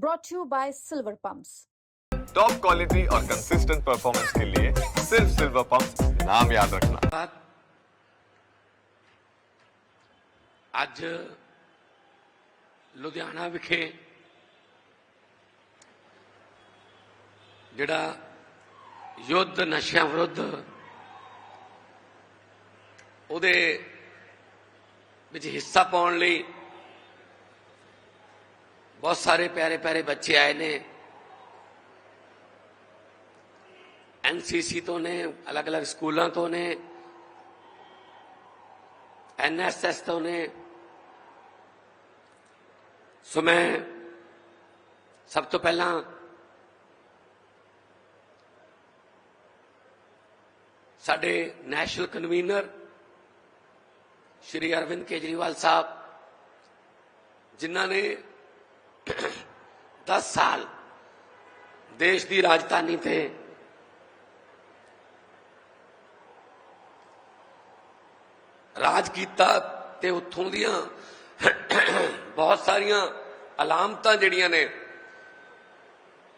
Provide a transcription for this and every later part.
brought to you by Silver Pumps. Top quality और consistent performance के लिए सिर्फ सिल्वर पंप नाम याद रखना ਬਾਅਦ ਅੱਜ ਲੁਧਿਆਣਾ ਵਿਖੇ ਜਿਹੜਾ ਯੁੱਧ ਨਸ਼ਿਆਂ ਵਿਰੁੱਧ ਉਹਦੇ ਵਿੱਚ ਹਿੱਸਾ ਪਾਉਣ ਲਈ ਬਹੁਤ ਸਾਰੇ ਪਿਆਰੇ ਪਿਆਰੇ ਬੱਚੇ ਆਏ ਨੇ ਐਨਸੀਸੀ ਤੋਂ ਨੇ ਅਲੱਗ-ਅਲੱਗ ਸਕੂਲਾਂ ਤੋਂ ਨੇ ਐਨਐਸਐਸ ਤੋਂ ਨੇ ਸੋ ਮੈਂ ਸਭ ਤੋਂ ਪਹਿਲਾਂ ਸਾਡੇ ਨੈਸ਼ਨਲ ਕਨਵੀਨਰ ਸ਼੍ਰੀ ਅਰਵਿੰਦ ਕੇਜਰੀਵਾਲ ਸਾਹਿਬ ਜਿਨ੍ਹਾਂ ਨੇ 10 ਸਾਲ ਦੇਸ਼ ਦੀ ਰਾਜਧਾਨੀ ਤੇ ਰਾਜ ਕੀਤਾ ਤੇ ਉੱਥੋਂ ਦੀਆਂ ਬਹੁਤ ਸਾਰੀਆਂ ਅਲਾਮਤਾਂ ਜਿਹੜੀਆਂ ਨੇ,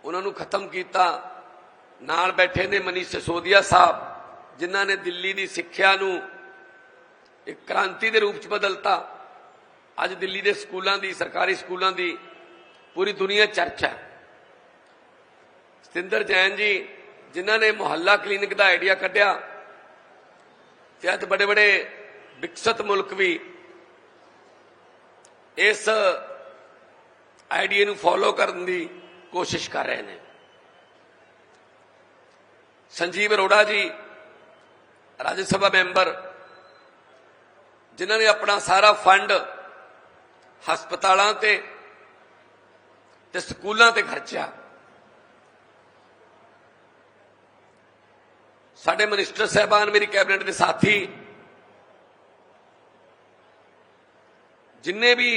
ਉਹਨਾਂ ਨੂੰ ਖਤਮ ਕੀਤਾ। ਨਾਲ ਬੈਠੇ ਨੇ ਮਨੀਸ਼ ਸਿਸੋਦੀਆ ਸਾਹਿਬ, ਜਿਨ੍ਹਾਂ ਨੇ ਦਿੱਲੀ ਦੀ ਸਿੱਖਿਆ ਨੂੰ ਇੱਕ ਕ੍ਰਾਂਤੀ ਦੇ ਰੂਪ ਚ ਬਦਲਤਾ। ਅੱਜ ਦਿੱਲੀ ਦੇ ਸਕੂਲਾਂ ਦੀ, ਸਰਕਾਰੀ ਸਕੂਲਾਂ ਦੀ ਪੂਰੀ ਦੁਨੀਆ ਚਰਚਾ। ਸਤਿੰਦਰ ਜੈਨ ਜੀ, ਜਿਨ੍ਹਾਂ ਨੇ ਮੁਹੱਲਾ ਕਲੀਨਿਕ ਦਾ ਆਈਡੀਆ ਕੱਢਿਆ ਤੇ ਅੱਜ ਬੜੇ ਬੜੇ ਵਿਕਸਿਤ ਮੁਲਕ ਵੀ ਇਸ ਆਈਡੀਆ ਨੂੰ ਫੋਲੋ ਕਰਨ ਦੀ ਕੋਸ਼ਿਸ਼ ਕਰ ਰਹੇ ਨੇ। ਸੰਜੀਵ ਅਰੋੜਾ ਜੀ, ਰਾਜ ਸਭਾ ਮੈਂਬਰ, ਜਿਨ੍ਹਾਂ ਨੇ ਆਪਣਾ ਸਾਰਾ ਫੰਡ ਹਸਪਤਾਲਾਂ ਤੇ ਤੇ ਸਕੂਲਾਂ ਤੇ ਖਰਚਿਆ। ਸਾਡੇ ਮਿਨਿਸਟਰ ਸਹਿਬਾਨ ਮੇਰੀ ਕੈਬਨਿਟ ਦੇ ਸਾਥੀ, ਜਿੰਨੇ ਵੀ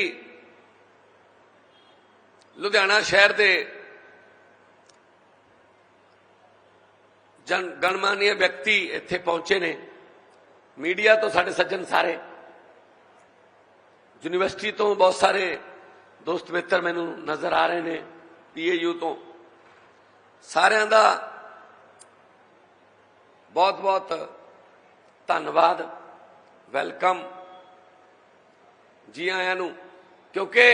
ਲੁਧਿਆਣਾ ਸ਼ਹਿਰ ਦੇ ਜਨ ਗਣਮਾਨਿਆ ਵਿਅਕਤੀ ਇੱਥੇ ਪਹੁੰਚੇ ਨੇ, ਮੀਡੀਆ ਤੋਂ ਸਾਡੇ ਸੱਜਣ ਸਾਰੇ, ਯੂਨੀਵਰਸਿਟੀ ਤੋਂ ਬਹੁਤ ਸਾਰੇ ਦੋਸਤ ਮਿੱਤਰ ਮੈਨੂੰ ਨਜ਼ਰ ਆ ਰਹੇ ਨੇ ਪੀਏਯੂ ਤੋਂ। ਸਾਰਿਆਂ ਦਾ ਬਹੁਤ ਬਹੁਤ ਧੰਨਵਾਦ, ਵੈਲਕਮ ਜੀ ਆਇਆਂ ਨੂੰ। ਕਿਉਂਕਿ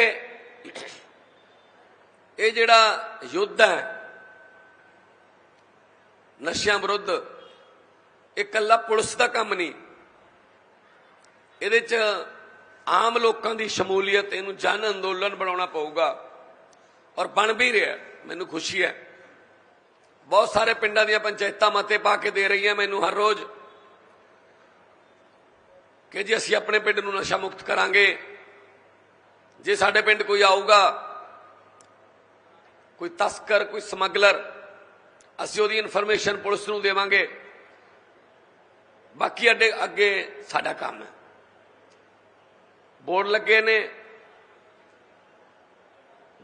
ਇਹ ਜਿਹੜਾ ਯੁੱਧ ਹੈ, ਨਸ਼ਿਆਂ ਵਿਰੁੱਧ, ਇਹ ਇਕੱਲਾ ਪੁਲਿਸ ਦਾ ਕੰਮ ਨਹੀਂ। ਇਹਦੇ 'ਚ ਆਮ ਲੋਕਾਂ ਦੀ ਸ਼ਮੂਲੀਅਤ, ਇਹਨੂੰ ਜਨ ਅੰਦੋਲਨ ਬਣਾਉਣਾ ਪਊਗਾ। ਔਰ ਬਣ ਵੀ ਰਿਹਾ ਮੈਨੂੰ ਖੁਸ਼ੀ ਹੈ। ਬਹੁਤ ਸਾਰੇ ਪਿੰਡਾਂ ਦੀਆਂ ਪੰਚਾਇਤਾਂ ਮਤੇ ਪਾ ਕੇ ਦੇ ਰਹੀਆਂ ਮੈਨੂੰ ਹਰ ਰੋਜ਼ ਕਿ ਜੀ ਅਸੀਂ ਆਪਣੇ ਪਿੰਡ ਨੂੰ ਨਸ਼ਾ ਮੁਕਤ ਕਰਾਂਗੇ। ਜੇ ਸਾਡੇ ਪਿੰਡ ਕੋਈ ਆਊਗਾ, ਕੋਈ ਤਸਕਰ, ਕੋਈ ਸਮਗਲਰ, ਅਸੀਂ ਉਹਦੀ ਇਨਫੋਰਮੇਸ਼ਨ ਪੁਲਿਸ ਨੂੰ ਦੇਵਾਂਗੇ। ਬਾਕੀ ਅੱਡੇ ਅੱਗੇ ਸਾਡਾ ਕੰਮ ਹੈ। ਬੋਰਡ ਲੱਗੇ ਨੇ।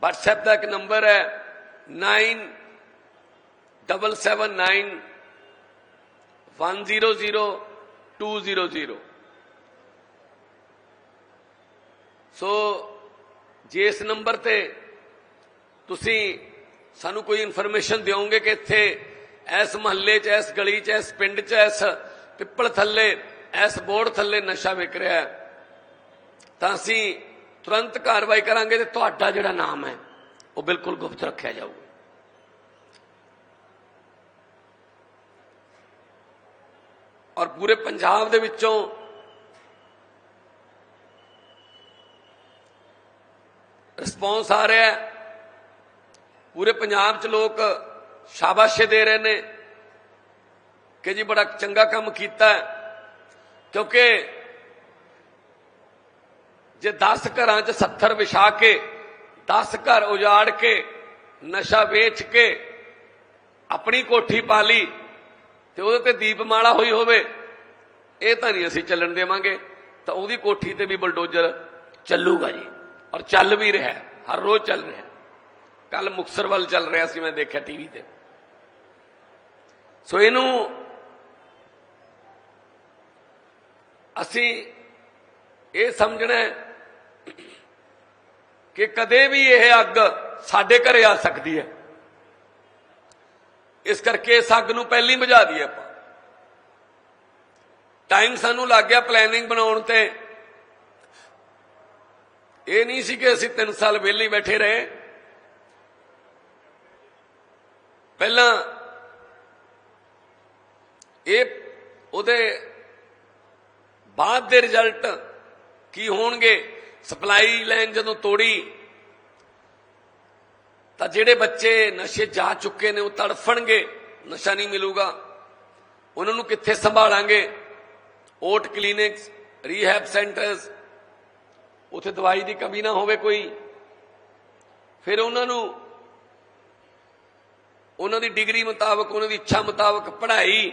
WhatsApp ਦਾ ਇੱਕ ਨੰਬਰ ਹੈ 9779 100200 ਸੋ ਜੇ ਇਸ ਨੰਬਰ ਤੇ ਤੁਸੀਂ ਸਾਨੂੰ ਕੋਈ ਇਨਫੋਰਮੇਸ਼ਨ ਦਿਓਗੇ ਕਿ ਇੱਥੇ ਇਸ ਮਹੱਲੇ 'ਚ, ਇਸ ਗਲੀ 'ਚ, ਇਸ ਪਿੰਡ 'ਚ, ਇਸ ਪਿੱਪਲ ਥੱਲੇ, ਇਸ ਬੋਰਡ ਥੱਲੇ ਨਸ਼ਾ ਵਿਕ ਰਿਹਾ ਹੈ ਤਾਂ ਅਸੀਂ ਤੁਰੰਤ ਕਾਰਵਾਈ ਕਰਾਂਗੇ ਤੇ ਤੁਹਾਡਾ ਜਿਹੜਾ ਨਾਮ ਹੈ, ਉਹ ਬਿਲਕੁਲ ਗੁਪਤ ਰੱਖਿਆ ਜਾਊਗਾ। ਔਰ ਪੂਰੇ ਪੰਜਾਬ ਦੇ ਵਿੱਚੋਂ ਰਿਸਪੌਂਸ ਆ ਰਿਹਾ ਹੈ। ਪੂਰੇ ਪੰਜਾਬ 'ਚ ਲੋਕ ਸ਼ਾਬਾਸ਼ੇ ਦੇ ਰਹੇ ਨੇ ਕਿ ਜੀ ਬੜਾ ਚੰਗਾ ਕੰਮ ਕੀਤਾ ਕਿਉਂਕਿ ਜੇ 10 ਘਰਾਂ 'ਚ 70 ਵਿਛਾ ਕੇ 10 ਘਰ ਉਜਾੜ ਕੇ, ਨਸ਼ਾ ਵੇਚ ਕੇ ਆਪਣੀ ਕੋਠੀ ਪਾ ਲਈ, ਤੇ ਉਹਦੇ ਤੇ ਦੀਪਮਾਲਾ ਹੋਈ ਹੋਵੇ, ਇਹ ਤਾਂ ਨਹੀਂ ਅਸੀਂ ਚੱਲਣ ਦੇਵਾਂਗੇ, ਤਾਂ ਉਹਦੀ ਕੋਠੀ ਤੇ ਵੀ ਬਲਡੋਜ਼ਰ ਚੱਲੂਗਾ ਜੀ, ਔਰ ਚੱਲ ਵੀ ਰਿਹਾ, ਹਰ ਰੋਜ਼ ਚੱਲ ਰਿਹਾ। ਕੱਲ ਮੁਕਸਰ ਵੱਲ ਚੱਲ ਰਿਹਾ ਸੀ ਮੈਂ ਦੇਖਿਆ ਟੀਵੀ ਤੇ। ਸੋ ਇਹਨੂੰ ਅਸੀਂ ਇਹ ਸਮਝਣਾ ਕਿ ਕਦੇ ਵੀ ਇਹ ਅੱਗ ਸਾਡੇ ਘਰੇ ਆ ਸਕਦੀ ਹੈ। ਇਸ ਕਰਕੇ ਇਸ ਅੱਗ ਨੂੰ ਪਹਿਲੀ ਬੁਝਾ ਦਈਏ ਆਪਾਂ। ਟਾਈਮ ਸਾਨੂੰ ਲੱਗ ਗਿਆ ਪਲੈਨਿੰਗ ਬਣਾਉਣ ਤੇ। ਇਹ ਨਹੀਂ ਸੀ ਕਿ ਅਸੀਂ 3 ਸਾਲ ਵਿਹਲੇ ਬੈਠੇ ਰਹੇ। ਪਹਿਲਾਂ ਇਹ ਉਹਦੇ ਬਾਅਦ ਦੇ ਰਿਜ਼ਲਟ ਕੀ ਹੋਣਗੇ? ਸਪਲਾਈ ਲਾਈਨ ਜਦੋਂ ਤੋੜੀ, ਤਾਂ ਜਿਹੜੇ ਬੱਚੇ ਨਸ਼ੇ ਜਾ ਚੁੱਕੇ ਨੇ, ਉਹ ਤੜਫਣਗੇ, ਨਸ਼ਾ ਨਹੀਂ ਮਿਲੂਗਾ। ਉਹਨਾਂ ਨੂੰ ਕਿੱਥੇ ਸੰਭਾਲਾਂਗੇ? ਓਟ ਕਲੀਨਿਕਸ, ਰੀਹੈਬ ਸੈਂਟਰਸ, ਉਥੇ ਦਵਾਈ ਦੀ ਕਮੀ ਨਾ ਹੋਵੇ ਕੋਈ। ਫਿਰ ਉਹਨਾਂ ਨੂੰ, ਉਹਨਾਂ ਦੀ ਡਿਗਰੀ ਮੁਤਾਬਕ, ਉਹਨਾਂ ਦੀ ਇੱਛਾ ਮੁਤਾਬਕ ਪੜ੍ਹਾਈ,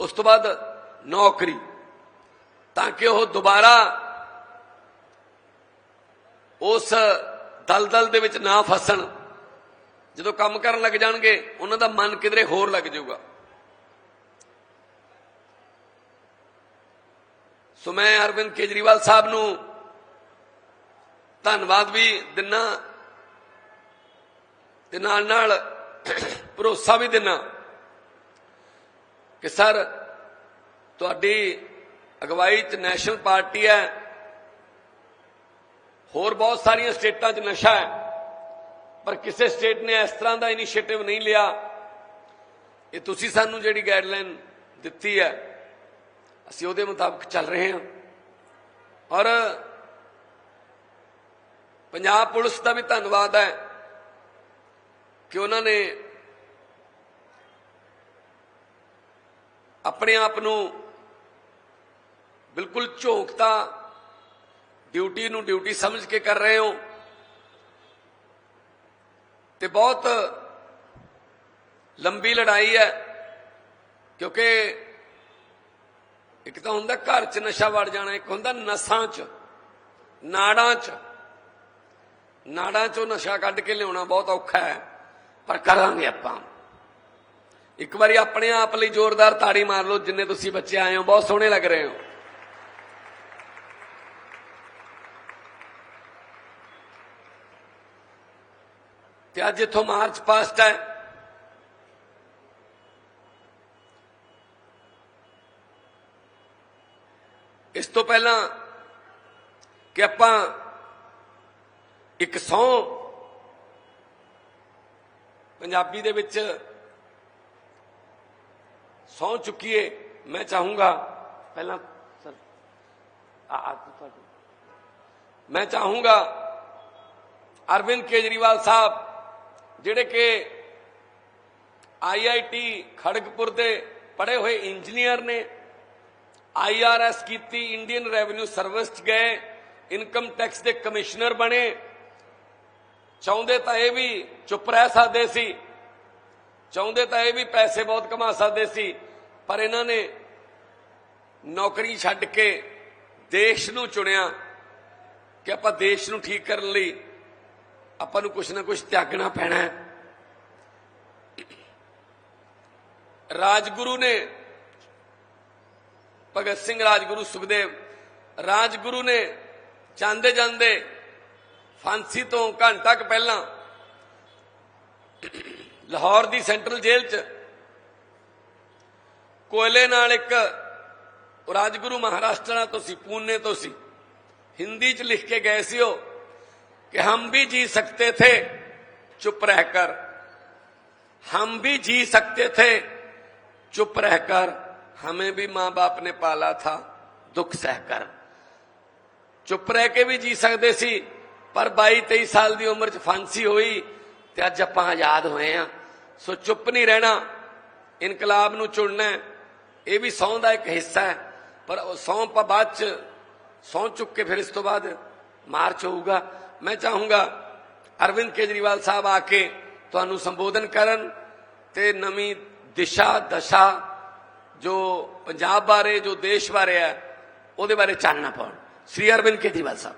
ਉਸ ਤੋਂ ਬਾਅਦ ਨੌਕਰੀ, ਤਾਂ ਕਿ ਉਹ ਦੁਬਾਰਾ ਉਸ ਦਲਦਲ ਦੇ ਵਿੱਚ ਨਾ ਫਸਣ। ਜਦੋਂ ਕੰਮ ਕਰਨ ਲੱਗ ਜਾਣਗੇ, ਉਹਨਾਂ ਦਾ ਮਨ ਕਿਧਰੇ ਹੋਰ ਲੱਗ ਜਾਊਗਾ। ਸੋ ਮੈਂ ਅਰਵਿੰਦ ਕੇਜਰੀਵਾਲ ਸਾਹਿਬ ਨੂੰ ਧੰਨਵਾਦ ਵੀ ਦਿਨਾ ਤੇ ਨਾਲ ਨਾਲ ਭਰੋਸਾ ਵੀ ਦਿਨਾ ਕਿ ਸਰ, ਤੁਹਾਡੀ ਅਗਵਾਈ ਚ ਨੈਸ਼ਨਲ ਪਾਰਟੀ ਹੈ। ਹੋਰ ਬਹੁਤ ਸਾਰੀਆਂ ਸਟੇਟਾਂ 'ਚ ਨਸ਼ਾ ਹੈ। ਪਰ ਕਿਸੇ ਸਟੇਟ ਨੇ ਇਸ ਤਰ੍ਹਾਂ ਦਾ ਇਨੀਸ਼ੀਏਟਿਵ ਨਹੀਂ ਲਿਆ। ਇਹ ਤੁਸੀਂ ਸਾਨੂੰ ਜਿਹੜੀ ਗਾਈਡਲਾਈਨ ਦਿੱਤੀ ਹੈ, ਅਸੀਂ ਉਹਦੇ ਮੁਤਾਬਕ ਚੱਲ ਰਹੇ ਹਾਂ। ਔਰ ਪੰਜਾਬ ਪੁਲਿਸ ਦਾ ਵੀ ਧੰਨਵਾਦ ਹੈ ਕਿ ਉਹਨਾਂ ਨੇ ਆਪਣੇ ਆਪ ਨੂੰ ਬਿਲਕੁਲ ਝੋਕਤਾ ਡਿਊਟੀ ਨੂੰ ਡਿਊਟੀ ਸਮਝ ਕੇ ਕਰ ਰਹੇ ਹੋ। ਤੇ ਬਹੁਤ ਲੰਬੀ ਲੜਾਈ ਹੈ, ਕਿਉਂਕਿ ਇੱਕ ਤਾਂ ਹੁੰਦਾ ਘਰ 'ਚ ਨਸ਼ਾ ਵੜ ਜਾਣਾ, ਇੱਕ ਹੁੰਦਾ ਨਸਾਂ 'ਚ, ਨਾੜਾਂ 'ਚ। ਨਾੜਾਂ 'ਚੋਂ ਨਸ਼ਾ ਕੱਢ ਕੇ ਲਿਆਉਣਾ ਬਹੁਤ ਔਖਾ ਹੈ, ਪਰ ਕਰਾਂਗੇ ਆਪਾਂ। ਇੱਕ ਵਾਰੀ ਆਪਣੇ ਆਪ ਲਈ ਜ਼ੋਰਦਾਰ ਤਾੜੀ ਮਾਰ ਲਓ, ਜਿੰਨੇ ਤੁਸੀਂ ਬੱਚੇ ਆਏ ਹੋ, ਬਹੁਤ ਸੋਹਣੇ ਲੱਗ ਰਹੇ ਹੋ। ਤੇ ਅੱਜ ਇਥੋਂ ਮਾਰਚ ਪਾਸਟ ਹੈ ਇਸ ਤੋਂ ਪਹਿਲਾਂ ਕਿ ਆਪਾਂ ਇੱਕ ਸੌ ਪੰਜਾਬੀ ਦੇ ਵਿੱਚ ਸੌ ਚੁੱਕੀਏ ਮੈਂ ਚਾਹੂੰਗਾ ਪਹਿਲਾਂ ਸਰ ਆ ਆ ਤੁਹਾਡੇ ਮੈਂ ਚਾਹੂੰਗਾ ਅਰਵਿੰਦ ਕੇਜਰੀਵਾਲ ਸਾਹਿਬ ਜਿਹੜੇ ਕਿ ਆਈਆਈਟੀ ਖੜਗਪੁਰ ਦੇ ਪੜ੍ਹੇ ਹੋਏ ਇੰਜੀਨੀਅਰ ਨੇ ਆਈਆਰਐਸ ਕੀਤੀ, ਇੰਡੀਅਨ ਰੈਵਨਿਊ ਸਰਵਿਸ ਚ ਗਏ, ਇਨਕਮ ਟੈਕਸ ਦੇ ਕਮਿਸ਼ਨਰ ਬਣੇ। ਚਾਹੁੰਦੇ ਤਾਂ ਇਹ ਵੀ ਚੁੱਪ ਰਹਿ ਸਕਦੇ ਸੀ। ਚਾਹੁੰਦੇ ਤਾਂ ਇਹ ਵੀ ਪੈਸੇ ਬਹੁਤ ਕਮਾ ਸਕਦੇ ਸੀ, ਪਰ ਇਹਨਾਂ ਨੇ ਨੌਕਰੀ ਛੱਡ ਕੇ ਦੇਸ਼ ਨੂੰ ਚੁਣਿਆ ਕਿ ਆਪਾਂ ਦੇਸ਼ ਨੂੰ ਠੀਕ ਕਰਨ ਲਈ ਆਪਾਂ ਨੂੰ ਕੁਛ ਨਾ ਕੁਛ ਤਿਆਗਣਾ ਪੈਣਾ ਹੈ। ਰਾਜਗੁਰੂ ਨੇ ਭਗਤ ਸਿੰਘ ਰਾਜਗੁਰੂ ਸੁਖਦੇਵ, ਰਾਜਗੁਰੂ ਨੇ ਜਾਂਦੇ ਜਾਂਦੇ ਫਾਂਸੀ ਤੋਂ ਘੰਟਾ ਕੁ ਪਹਿਲਾਂ ਲਾਹੌਰ ਦੀ ਸੈਂਟਰਲ ਜੇਲ੍ਹ 'ਚ ਕੋਇਲੇ ਨਾਲ ਇੱਕ ਰਾਜਗੁਰੂ ਮਹਾਰਾਸ਼ਟਰ ਤੋਂ ਸੀ, ਪੂਨੇ ਤੋਂ ਸੀ। ਹਿੰਦੀ 'ਚ ਲਿਖ ਕੇ ਗਏ ਸੀ ਉਹ। कि हम भी जी सकते थे चुप रहकर हम भी जी सकते थे चुप रहकर हमें भी मां बाप ने पाला था दुख सहकर ਚੁੱਪ ਰਹਿ ਕੇ ਵੀ ਜੀ ਸਕਦੇ ਸੀ ਪਰ 22 23 ਸਾਲ ਦੀ ਉਮਰ 'ਚ ਫਾਂਸੀ ਹੋਈ ਤੇ ਅੱਜ ਆਪਾਂ ਆਜ਼ਾਦ ਹੋਏ ਆ ਸੋ ਚੁੱਪ ਨਹੀਂ ਰਹਿਣਾ ਇਨਕਲਾਬ ਨੂੰ ਚੁਣਨਾ ਹੈ। ਇਹ ਵੀ ਸੌਂ ਦਾ ਇੱਕ ਹਿੱਸਾ ਹੈ ਪਰ ਉਹ ਸੌਂ ਪਾ ਬਾਅਦ 'ਚ ਸੌਂ ਚੁੱਕ ਕੇ ਫਿਰ ਇਸ ਤੋਂ ਬਾਅਦ ਮਾਰਚ ਹੋਊਗਾ ਮੈਂ ਚਾਹੂੰਗਾ ਅਰਵਿੰਦ ਕੇਜਰੀਵਾਲ ਸਾਹਿਬ ਆ ਕੇ ਤੁਹਾਨੂੰ ਸੰਬੋਧਨ ਕਰਨ ਤੇ ਨਵੀਂ ਦਿਸ਼ਾ, ਦਸ਼ਾ ਜੋ ਪੰਜਾਬ ਬਾਰੇ, ਜੋ ਦੇਸ਼ ਬਾਰੇ ਹੈ, ਉਹਦੇ ਬਾਰੇ ਚਾਨਣਾ ਪਾਉਣ। ਸ੍ਰੀ ਅਰਵਿੰਦ ਕੇਜਰੀਵਾਲ ਸਾਹਿਬ।